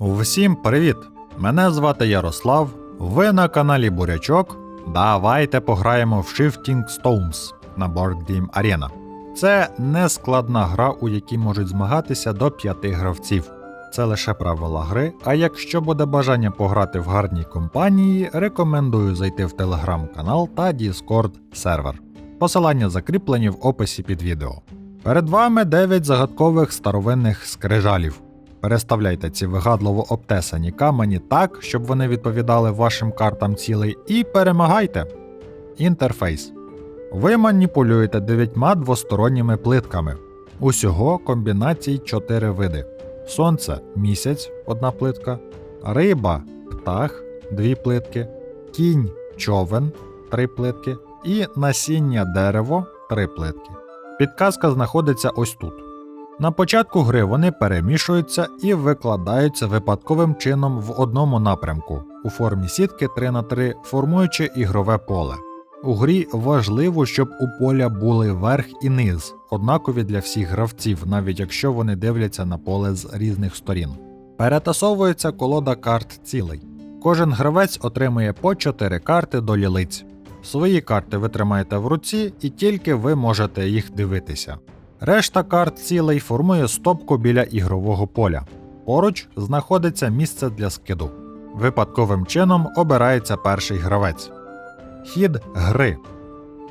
Всім привіт! Мене звати Ярослав. Ви на каналі Бурячок. Давайте пограємо в Shifting Stones на Board Game Arena. Це не складна гра, у якій можуть змагатися до 5 гравців. Це лише правила гри. А якщо буде бажання пограти в гарній компанії, рекомендую зайти в телеграм-канал та Discord сервер. Посилання закріплені в описі під відео. Перед вами 9 загадкових старовинних скрижалів. Переставляйте ці вигадливо обтесані камені так, щоб вони відповідали вашим картам цілей, і перемагайте. Інтерфейс. Ви маніпулюєте дев'ятьма двосторонніми плитками. Усього комбінацій 4 види: Сонце місяць одна плитка, риба птах дві плитки, кінь човен три плитки і насіння дерево три плитки. Підказка знаходиться ось тут. На початку гри вони перемішуються і викладаються випадковим чином в одному напрямку у формі сітки 3 на 3 формуючи ігрове поле. У грі важливо, щоб у поля були верх і низ, однакові для всіх гравців, навіть якщо вони дивляться на поле з різних сторін. Перетасовується колода карт цілей. Кожен гравець отримує по 4 карти до лілиць. Свої карти ви тримаєте в руці, і тільки ви можете їх дивитися. Решта карт цілей формує стопку біля ігрового поля. Поруч знаходиться місце для скиду. Випадковим чином обирається перший гравець. Хід гри.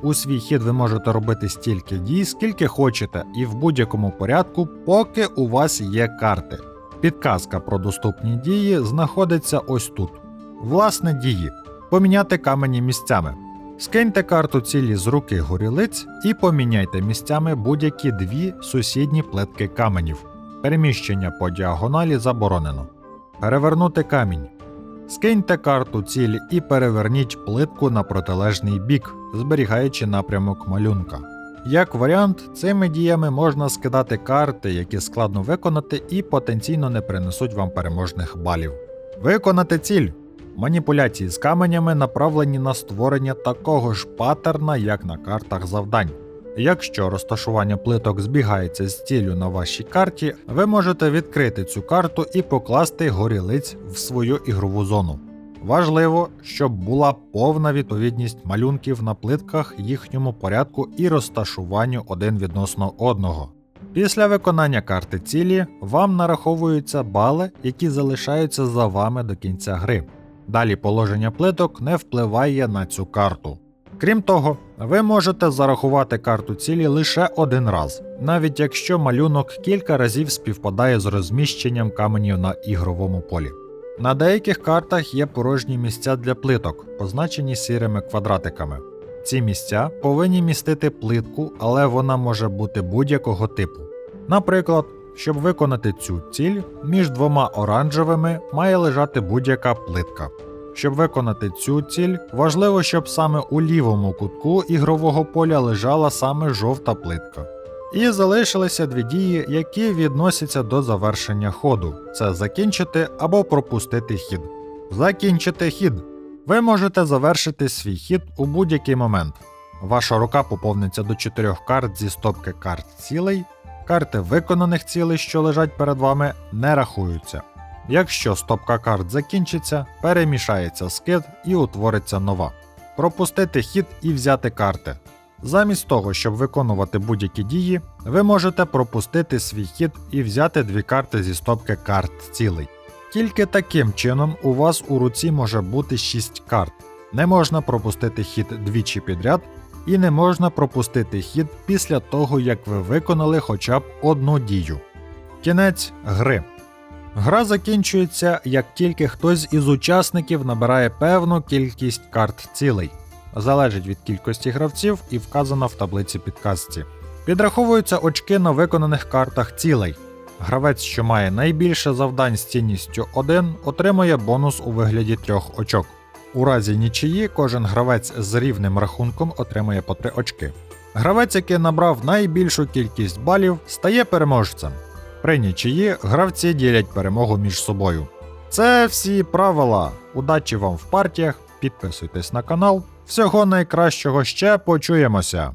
У свій хід ви можете робити стільки дій, скільки хочете, і в будь-якому порядку, поки у вас є карти. Підказка про доступні дії знаходиться ось тут. Власне дії. Поміняти камені місцями. Скиньте карту цілі з руки горілиць і поміняйте місцями будь-які дві сусідні плитки каменів. Переміщення по діагоналі заборонено. Перевернути камінь. Скиньте карту цілі і переверніть плитку на протилежний бік, зберігаючи напрямок малюнка. Як варіант, цими діями можна скидати карти, які складно виконати і потенційно не принесуть вам переможних балів. Виконати ціль. Маніпуляції з каменями направлені на створення такого ж паттерна, як на картах завдань. Якщо розташування плиток збігається з ціллю на вашій карті, ви можете відкрити цю карту і покласти горілиць в свою ігрову зону. Важливо, щоб була повна відповідність малюнків на плитках їхньому порядку і розташуванню один відносно одного. Після виконання карти цілі вам нараховуються бали, які залишаються за вами до кінця гри. Далі положення плиток не впливає на цю карту. Крім того, ви можете зарахувати карту цілі лише один раз, навіть якщо малюнок кілька разів співпадає з розміщенням каменів на ігровому полі. На деяких картах є порожні місця для плиток, позначені сірими квадратиками. Ці місця повинні містити плитку, але вона може бути будь-якого типу. Наприклад, щоб виконати цю ціль, між двома оранжевими має лежати будь-яка плитка. Щоб виконати цю ціль, важливо, щоб саме у лівому кутку ігрового поля лежала саме жовта плитка. І залишилися дві дії, які відносяться до завершення ходу: це закінчити або пропустити хід. Закінчити хід. Ви можете завершити свій хід у будь-який момент. Ваша рука поповниться до 4 карт зі стопки карт цілей, карти виконаних цілей, що лежать перед вами, не рахуються. Якщо стопка карт закінчиться, перемішається скид і утвориться нова. Пропустити хід і взяти карти. Замість того, щоб виконувати будь-які дії, ви можете пропустити свій хід і взяти дві карти зі стопки карт цілей. Тільки таким чином у вас у руці може бути 6 карт. Не можна пропустити хід двічі підряд, і не можна пропустити хід після того, як ви виконали хоча б одну дію. Кінець гри. Гра закінчується, як тільки хтось із учасників набирає певну кількість карт цілей. Залежить від кількості гравців і вказано в таблиці підказці. Підраховуються очки на виконаних картах цілей. Гравець, що має найбільше завдань з цінністю 1, отримує бонус у вигляді 3 очок. У разі нічиї кожен гравець з рівним рахунком отримує по 3 очки. Гравець, який набрав найбільшу кількість балів, стає переможцем. При нічиї гравці ділять перемогу між собою. Це всі правила. Удачі вам в партіях, підписуйтесь на канал. Всього найкращого ще почуємося!